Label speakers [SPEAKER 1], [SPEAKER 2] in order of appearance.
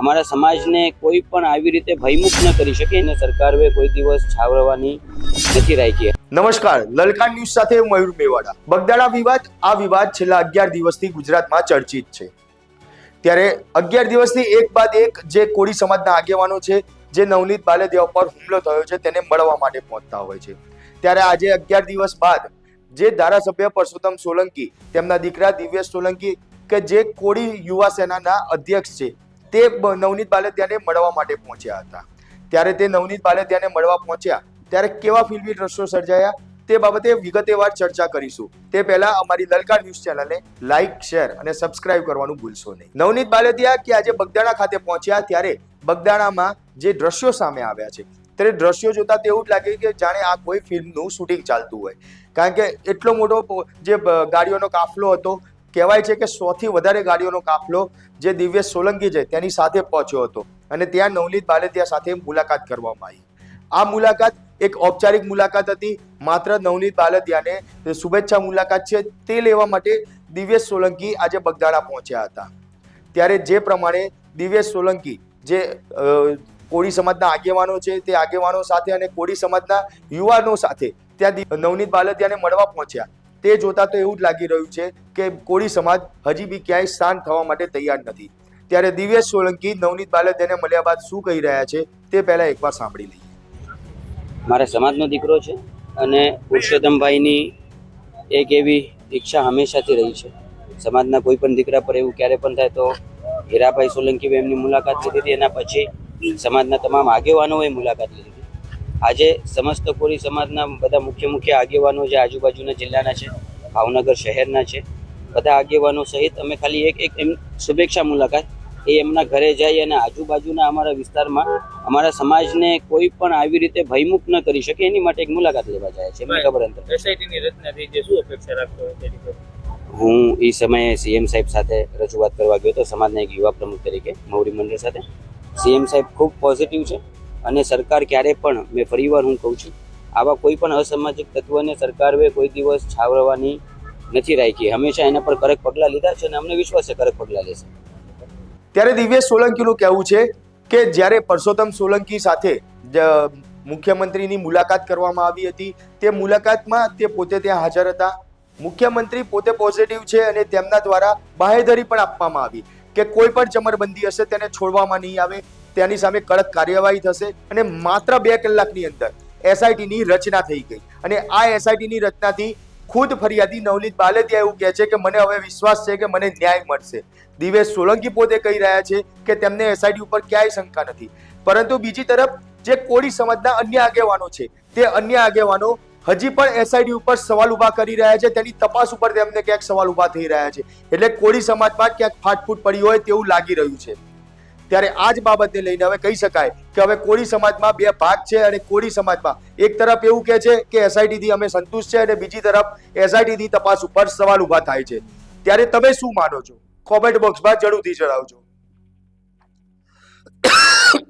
[SPEAKER 1] અમારા સમાજને કોઈ પણ આવી રીતે ભયમુક્ત ન કરી શકે અને સરકારે કોઈ દિવસ છાવરવાની નથી રાખી.
[SPEAKER 2] નમસ્કાર લલકા ન્યૂઝ સાથે હું મયુર મેવાડા. બગદાણા વિવાદ, આ વિવાદ છેલ્લા અગિયાર દિવસથી ગુજરાતમાં ચર્ચિત છે. ત્યારે અગિયાર દિવસથી એક બાદ એક જે કોળી સમાજના આગેવાનો છે, જે નવનીત બાલેદેવ પર હુમલો થયો છે, તેને મળવા માટે પહોંચતા હોય છે. ત્યારે આજે અગિયાર દિવસ બાદ જે ધારાસભ્ય પરસોત્તમ સોલંકી, તેમના દીકરા દિવ્યેશ સોલંકી કે જે કોળી યુવા સેનાના અધ્યક્ષ છે તે નવનીત બાલેદિયાને મળવા માટે પહોંચ્યા હતા. ત્યારે તે નવનીત બાલેદિયાને મળવા પહોંચ્યા, ત્યારે કેવા ફિલ્મી દ્રશ્યો સર્જાયા તે બાબતે વિગતેવાર ચર્ચા કરીશું. તે પહેલા અમારી લલકાર ન્યૂઝ ચેનલને લાઇક શેર અને સબસ્ક્રાઇબ કરવાનું ભૂલશો નહીં. નવનીત બાલેદિયા કે આજે બગદાણા ખાતે પહોંચ્યા ત્યારે બગદાણામાં જે દ્રશ્યો સામે આવ્યા છે, ત્યારે દ્રશ્યો જોતા તો એવું જ લાગે કે જાણે આ કોઈ ફિલ્મનું શૂટિંગ ચાલતું હોય. કારણ કે એટલો મોટો જે ગાડીઓનો કાફલો હતો કહેવાય છે કે સોથી વધારે ગાડીઓનો કાફલો જે દિવ્યેશ સોલંકી છે, તેની સાથે પહોંચ્યો હતો. અને ત્યાં નવનીત બાલેદિયા સાથે મુલાકાત કરવામાં આવી. આ મુલાકાત એક ઔપચારિક મુલાકાત હતી. માત્ર નવનીત બાલદિયાને શુભેચ્છા મુલાકાત છે, તે લેવા માટે દિવ્યેશ સોલંકી આજે બગદાણા પહોંચ્યા હતા. ત્યારે જે પ્રમાણે દિવ્યેશ સોલંકી જે કોળી સમાજના આગેવાનો છે, તે આગેવાનો સાથે અને કોળી સમાજના યુવાનો સાથે ત્યાં નવનીત બાલદિયાને મળવા પહોંચ્યા. તે જોતા તો એવું જ લાગી રહ્યું છે કે કોળી સમાજ હજી બી ક્યાંય શાંત થવા માટે તૈયાર નથી. ત્યારે દિવ્યેશ સોલંકી, નવનીત બાલદિયાને મળ્યા બાદ શું કહી રહ્યા છે તે પહેલા એકવાર સાંભળી લઈએ.
[SPEAKER 1] મારા સમાજનો દીકરો છે અને પુરુષોત્તમભાઈની એક એવી ઈચ્છા હંમેશાથી રહી છે. સમાજના કોઈ પણ દીકરા પર એવું ક્યારે પણ થાય તો હીરાભાઈ સોલંકી એમની મુલાકાત લીધી હતી. એના પછી સમાજના તમામ આગેવાનોએ મુલાકાત લીધી. આજે સમસ્ત કોરી સમાજના બધા મુખ્ય મુખ્ય આગેવાનો જે આજુબાજુના જિલ્લાના છે ભાવનગર શહેરના છે બધા આગેવાનો સહિત અમે ખાલી એક એક એમ શુભેચ્છા મુલાકાત એ એમના ઘરે જઈ અને આજુબાજુના અમારા વિસ્તારમાં અમારા સમાજને કોઈ પણ આવી રીતે ભયમુક્ત ન કરી શકે એની માટે એક મુલાકાત લેવા જાય છે એમને ખબર અંતર? હું એ સમયે સીએમ સાહેબ સાથે રજૂઆત કરવા ગયો હતો સમાજના એક યુવા પ્રમુખ તરીકે મૌરી મંડળ સાથે. સીએમ સાહેબ ખૂબ પોઝિટિવ છે. અને સરકાર ક્યારે પણ, મેં ફરીવાર હું કહું છું, આવા કોઈ પણ અસામાજિક તત્વને સરકારે કોઈ દિવસ છાવરવાની નથી રાખી. હંમેશા એના પર કડક પગલાં લીધા છે અને અમને વિશ્વાસ છે કડક પગલાં લેશે
[SPEAKER 2] ત્યારે દિવ્યેશ સોલંકીનું કહેવું છે કે જ્યારે પરસોત્તમ સોલંકી સાથે મુખ્યમંત્રીની મુલાકાત કરવામાં આવી હતી, તે મુલાકાતમાં તે પોતે ત્યાં હાજર હતા. મુખ્યમંત્રી પોતે પોઝિટિવ છે અને તેમના દ્વારા બાહેધરી પણ આપવામાં આવી કે કોઈ પણ ચમરબંધી હશે તેને છોડવામાં નહીં આવે. તેની સામે કડક કાર્યવાહી થશે અને માત્ર બે કલાકની અંદર એસઆઈટીની રચના થઈ ગઈ. અને આ એસઆઈટીની રચનાથી ખુદ ફરિયાદી નવનીત બાલેતિયા એવું કહે છે કે મને હવે વિશ્વાસ છે કે મને ન્યાય મળશે. દિવેશ સોલંકી પોતે કહી રહ્યા છે કે તેમને એસઆઈટી ઉપર ક્યાંય શંકા નથી. પરંતુ બીજી તરફ જે કોળી સમાજના અન્ય આગેવાનો છે, તે અન્ય આગેવાનો હજી પણ એસઆઈટી ઉપર સવાલ ઊભા કરી રહ્યા છે, તેની તપાસ ઉપર તેમને ક્યાંક સવાલ ઊભા થઈ રહ્યા છે. એટલે કોળી સમાજમાં ક્યાંક ફાટફૂટ પડી હોય તેવું લાગી રહ્યું છે. ત્યારે આ જ બાબતને લઈને હવે કહી શકાય કે હવે કોળી સમાજમાં બે ભાગ છે અને કોળી સમાજમાં એક તરફ એવું કહે છે કે એસઆઈટીથી અમે સંતુષ્ટ છે અને બીજી તરફ એસઆઈટીથી તપાસ ઉપર સવાલ ઊભા થાય છે. ત્યારે તમે શું માનો છો? કોમેન્ટ બોક્સમાં જરૂરથી જણાવજો.